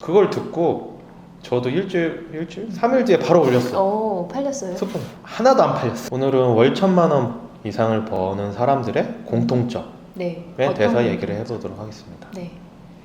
그걸 듣고 저도 일주일 일주일 3일 뒤에 바로 올렸어. 어 팔렸어요? 스폰 하나도 안 팔렸어. 오늘은 월 천만 원 이상을 버는 사람들의 공통점에 네. 대해서 얘기를 해보도록 하겠습니다. 네.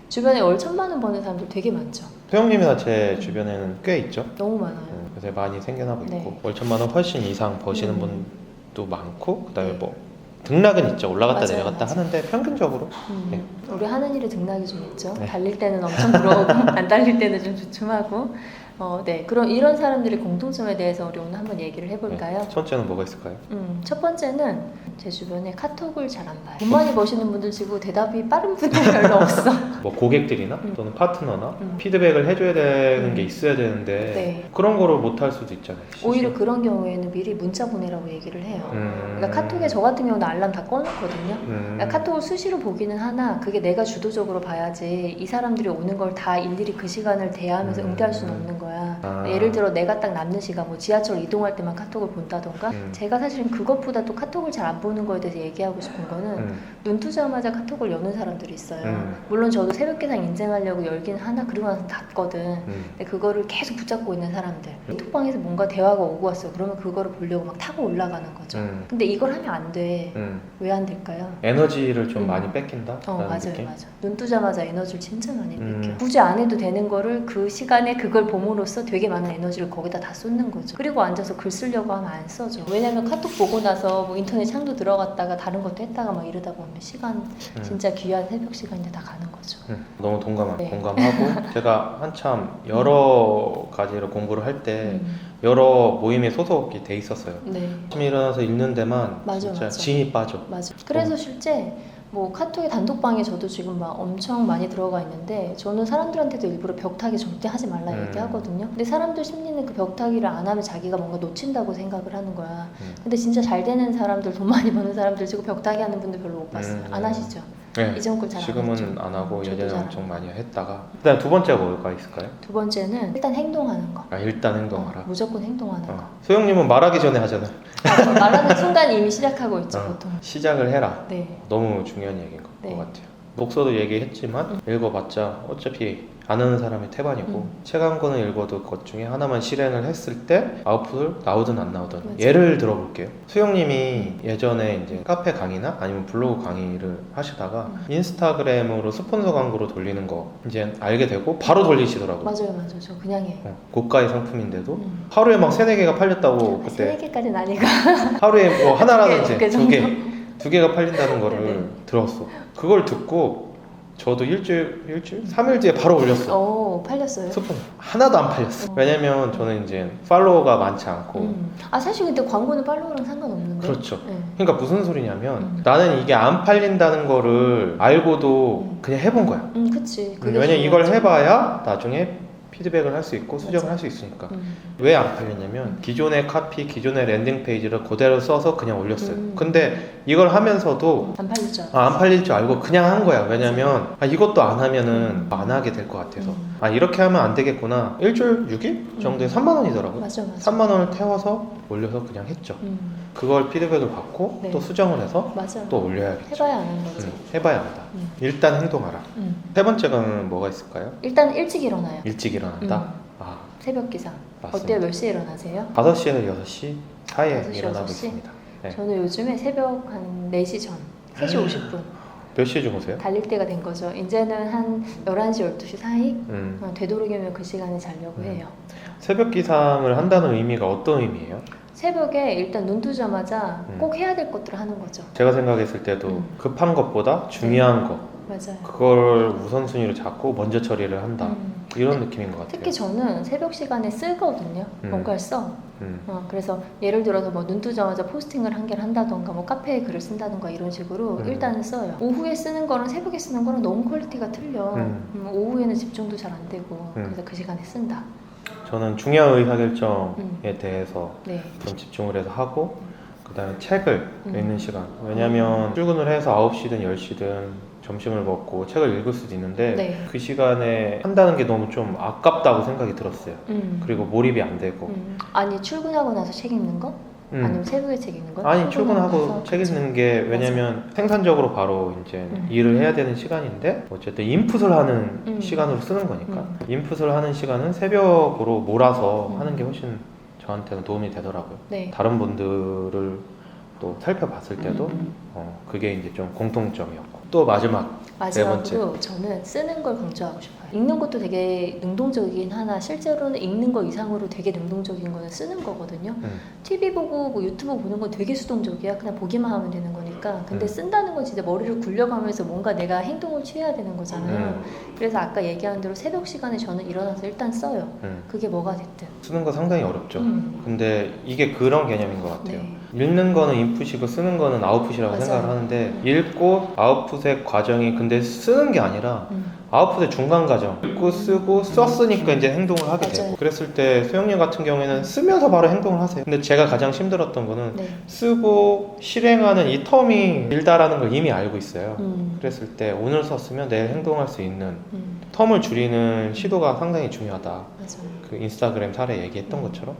주변에 월 천만 원 버는 사람들 되게 많죠. 소영님이나 제 주변에는 꽤 있죠. 너무 많아요. 음, 요새 많이 생겨나고 있고 네. 월 천만 원 훨씬 이상 버시는 음. 분도 많고 그다음에 네. 뭐 등락은 있죠. 올라갔다 맞아요, 내려갔다 맞아요. 하는데 평균적으로 음, 네. 우리 하는 일에 등락이 좀 있죠. 네. 달릴 때는 엄청 부러우고 안 달릴 때는 좀 주춤하고. 어, 네. 그럼 이런 사람들의 공통점에 대해서 우리 오늘 한번 얘기를 해볼까요? 네. 첫 번째는 뭐가 있을까요? 음, 첫 번째는 제 주변에 카톡을 잘 안 봐요. 돈 많이 버시는 분들 치고 대답이 빠른 분들 별로 없어. 뭐 고객들이나 음. 또는 파트너나 음. 피드백을 해줘야 되는 음. 게 있어야 되는데 네. 그런 거를 못할 수도 있잖아요. 오히려 그런 경우에는 미리 문자 보내라고 얘기를 해요. 음. 그러니까 카톡에 저 같은 경우는 알람 다 꺼놓거든요. 음. 그러니까 카톡을 수시로 보기는 하나 그게 내가 주도적으로 봐야지 이 사람들이 오는 걸 다 일일이 그 시간을 대하면서 음. 응대할 수는 없는 거야. 아. 예를 들어 내가 딱 남는 시간 뭐 지하철 이동할 때만 카톡을 본다던가 음. 제가 사실은 그것보다 또 카톡을 잘 안 보는 거에 대해서 얘기하고 싶은 거는 음. 눈 뜨자마자 카톡을 여는 사람들이 있어요. 음. 물론 저도 새벽 기상 인증하려고 열긴 하나 그리고 나서 닫거든. 음. 근데 그거를 계속 붙잡고 있는 사람들. 톡방에서 뭔가 대화가 오고 왔어요. 그러면 그거를 보려고 막 타고 올라가는 거죠. 음. 근데 이걸 하면 안 돼. 음. 왜안 될까요? 에너지를 좀 음. 많이 뺏긴다. 어 맞아요 느낌? 맞아 눈 뜨자마자 에너지를 진짜 많이 음. 느껴 굳이 안 해도 되는 거를 그 시간에 그걸 봄으로써 되게 많은 에너지를 거기다 다 쏟는 거죠 그리고 앉아서 글 쓰려고 하면 안 써져 왜냐면 카톡 보고 나서 뭐 인터넷 창도 들어갔다가 다른 것도 했다가 막 이러다 보면 시간 음. 진짜 귀한 새벽 시간인데 다 가는 거죠 음. 너무 동감 네. 공감하고 제가 한참 여러 가지로 공부를 할때 음. 여러 모임에 소속이 돼 있었어요. 네 아침에 일어나서 읽는 데만 맞아, 진짜 맞아. 진이 빠져. 맞아. 그래서 실제 뭐 카톡의 단독방에 저도 지금 막 엄청 많이 들어가 있는데 저는 사람들한테도 일부러 벽타기 절대 하지 말라 음. 얘기하거든요. 근데 사람들 심리는 그 벽타기를 안 하면 자기가 뭔가 놓친다고 생각을 하는 거야. 음. 근데 진짜 잘 되는 사람들, 돈 많이 버는 사람들 치고 벽타기 하는 분들 별로 못 봤어요. 음. 안 하시죠? 네. 이전 걸잘안 지금은. 안 하고 저도 예전에 잘 엄청 안 많이 했다가 그다음 두 번째가 뭐가 있을까요? 두 번째는 일단 행동하는 거. 아 일단 어, 행동하라. 무조건 행동하는 거. 어. 소영님은 말하기 전에 하잖아요. 아, 말하는 순간 이미 시작하고 있죠, 어. 보통. 시작을 해라. 네. 너무 중요한 얘기인 것 네. 같아요. 독서도 얘기했지만 읽어봤자 어차피 아는 사람이 태반이고 음. 책한 권을 읽어도 그것 중에 하나만 실행을 했을 때 아웃풋을 나오든 안 나오든 맞아요. 예를 들어볼게요. 수영님이 예전에 이제 카페 강의나 아니면 블로그 강의를 하시다가 음. 인스타그램으로 스폰서 광고로 돌리는 거 이제 알게 되고 바로 돌리시더라고요. 맞아요, 맞아요. 저 그냥 해요. 어, 고가의 상품인데도 음. 하루에 막 세네 개가 팔렸다고 아, 세네 그때 개까지는 아니고. 하루에 뭐 하나라든지 두개 두 개, 개가 팔린다는 거를 네네. 들었어. 그걸 듣고 저도 일주일, 일주일, 3일 뒤에 바로 올렸어. 어, 팔렸어요. 스폰 하나도 안 팔렸어. 어. 왜냐면 저는 이제 팔로워가 많지 않고 음. 아 사실 근데 광고는 팔로우랑 상관없는데. 그렇죠. 네. 그러니까 무슨 소리냐면 음. 나는 이게 안 팔린다는 거를 알고도 음. 그냥 해본 거야. 음, 그치. 그게 왜냐면 이걸 중요하죠. 해봐야 나중에 피드백을 할 수 있고 수정을. 할 수 있으니까. 음. 왜 안 팔렸냐면 기존의 카피, 기존의 랜딩 페이지를 그대로 써서 그냥 올렸어요. 음. 근데 이걸 하면서도 안 팔리죠. 아, 안 팔릴 줄 알고 그냥 한 거야. 왜냐면 아, 이것도 안 하면은 안 하게 될 것 같아서 음. 아 이렇게 하면 안 되겠구나. 일주일 6일 정도에 3만 원이더라고요. 맞아, 맞아. 3만 원을 태워서 올려서 그냥 했죠. 음. 그걸 피드백을 받고 네. 또 수정을 해서 맞아. 또 올려야겠죠. 해봐야 아는 거지. 음, 해봐야 한다. 음. 일단 행동하라. 음. 세 번째가 뭐가 있을까요? 일단 일찍 일어나요. 일찍 일어난다. 음. 아 새벽 기상. 맞습니다. 어때요? 몇 시에 일어나세요? 5시에서 6시 사이에 5시, 일어나고 6시? 있습니다. 네. 저는 요즘에 새벽 한 4시 전. 3시 50분. 몇 시에 주무세요? 달릴 때가 된 거죠. 이제는 한 11시, 12시 사이? 음, 어, 되도록이면 그 시간에 자려고 음. 해요. 새벽 기상을 한다는 의미가 어떤 의미예요? 새벽에 일단 눈 뜨자마자 음. 꼭 해야 될 것들을 하는 거죠. 제가 생각했을 때도 음. 급한 것보다 중요한 거 맞아요. 그걸 우선순위로 잡고 먼저 처리를 한다 음. 이런 느낌인 것 같아요. 특히 저는 새벽 시간에 쓰거든요. 음. 뭔가를 써. 음, 어, 그래서 예를 들어서 뭐 눈 뜨자마자 포스팅을 한 개를 한다던가 뭐 카페에 글을 쓴다던가 이런 식으로 음. 일단은 써요. 오후에 쓰는 거랑 새벽에 쓰는 거랑 너무 퀄리티가 틀려. 음. 음, 오후에는 집중도 잘 안 되고 음. 그래서 그 시간에 쓴다. 저는 중요한 의사결정에 음. 대해서 네. 좀 집중을 해서 하고 그다음에 책을 음. 읽는 시간 왜냐하면 출근을 해서 9시든 10시든 점심을 먹고 책을 읽을 수도 있는데 네. 그 시간에 한다는 게 너무 좀 아깝다고 생각이 들었어요. 음. 그리고 몰입이 안 되고 음. 아니 출근하고 나서 책 읽는 거? 음. 아니면 새벽에 책 읽는 거야? 아니 출근하고? 책 읽는 게 왜냐면 생산적으로 바로 이제 음. 일을 해야 되는 시간인데 어쨌든 인풋을 하는 음. 시간으로 쓰는 거니까 음. 인풋을 하는 시간은 새벽으로 몰아서 음. 하는 게 훨씬 저한테는 도움이 되더라고요. 네. 다른 분들을 또 살펴봤을 때도 음. 어, 그게 이제 좀 공통점이었고 또 마지막 네 마지막으로 저는 쓰는 걸 강조하고 싶어요. 읽는 것도 되게 능동적이긴 하나 실제로는 읽는 거 이상으로 되게 능동적인 거는 쓰는 거거든요. 음. TV 보고 뭐 유튜브 보는 건 되게 수동적이야. 그냥 보기만 하면 되는 거니까. 근데 음. 쓴다는 건 진짜 머리를 굴려가면서 뭔가 내가 행동을 취해야 되는 거잖아요. 음. 그래서 아까 얘기한 대로 새벽 시간에 저는 일어나서 일단 써요. 음. 그게 뭐가 됐든. 쓰는 거 상당히 어렵죠. 음. 근데 이게 그런 개념인 것 같아요. 네. 읽는 거는 인풋이고 쓰는 거는 아웃풋이라고 맞아요. 생각을 하는데 음. 읽고 아웃풋의 과정이 근데 쓰는 게 아니라 음. 아웃풋의 중간 과정 읽고 쓰고 썼으니까 이제 행동을 하게 맞아요. 되고 그랬을 때 소영님 같은 경우에는 쓰면서 바로 행동을 하세요 근데 제가 가장 힘들었던 거는 네. 쓰고 실행하는 이 텀이 길다라는 걸 이미 알고 있어요 음. 그랬을 때 오늘 썼으면 내일 행동할 수 있는 음. 텀을 줄이는 시도가 상당히 중요하다 맞아요. 그 인스타그램 사례 얘기했던 것처럼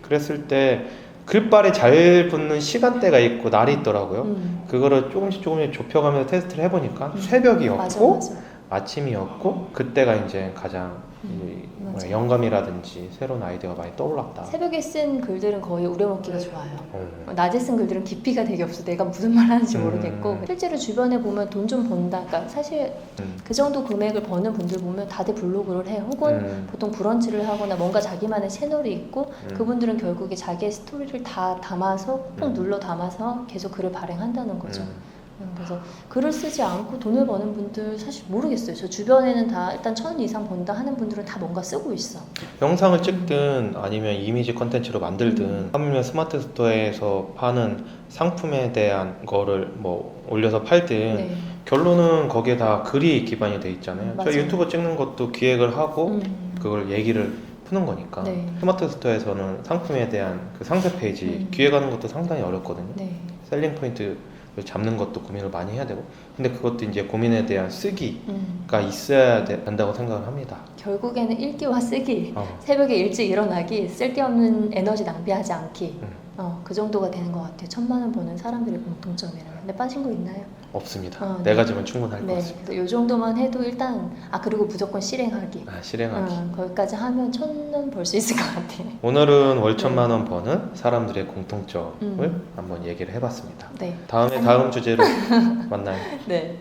그랬을 때 글발이 잘 붙는 시간대가 있고 날이 있더라고요 음. 그거를 조금씩 조금씩 좁혀가면서 테스트를 해보니까 음. 새벽이었고 맞아, 맞아. 아침이었고 그때가 이제 가장 이 음, 맞아. 영감이라든지 새로운 아이디어가 많이 떠올랐다. 새벽에 쓴 글들은 거의 우려먹기가 좋아요. 어. 낮에 쓴 글들은 깊이가 되게 없어. 내가 무슨 말 하는지 음. 모르겠고. 실제로 주변에 보면 돈 좀 번다. 그러니까 사실 음. 그 정도 금액을 버는 분들 보면 다들 블로그를 해. 혹은 음. 보통 브런치를 하거나 뭔가 자기만의 채널이 있고 음. 그분들은 결국에 자기의 스토리를 다 담아서 꼭 음. 눌러 담아서 계속 글을 발행한다는 거죠. 음. 음, 그래서 글을 쓰지 않고 돈을 버는 분들 사실 모르겠어요. 저 주변에는 다 일단 천 이상 번다 하는 분들은 다 뭔가 쓰고 있어. 영상을 찍든 아니면 이미지 컨텐츠로 만들든 음. 하물며 스마트 스토어에서 파는 상품에 대한 거를 뭐 올려서 팔든 네. 결론은 거기에 다 글이 기반이 돼 있잖아요. 저 맞아요. 유튜브 찍는 것도 기획을 하고 음. 그걸 얘기를 푸는 거니까 네. 스마트 스토어에서는 상품에 대한 그 상세 페이지 음. 기획하는 것도 상당히 어렵거든요. 네. 셀링 포인트를 잡는 것도 고민을 많이 해야 되고 근데 그것도 이제 고민에 대한 쓰기가 음. 있어야 되- 된다고 생각을 합니다. 결국에는 읽기와 쓰기, 어. 새벽에 일찍 일어나기, 쓸데없는 에너지 낭비하지 않기. 음. 어, 그 정도가 되는 것 같아요. 천만 원 버는 사람들의 공통점이라면. 근데 빠진 거 있나요? 없습니다. 어, 네 네. 가지면 충분할 것 네. 같습니다. 그래서 요 정도만 해도 일단 아 그리고 무조건 실행하기. 아, 실행하기. 어, 거기까지 하면 천 원 벌 수 있을 것 같아요. 오늘은 월 천만 원 버는 사람들의 공통점을 음. 한번 얘기를 해봤습니다. 네. 다음에 다음 주제로 만나요. 네.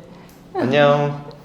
안녕.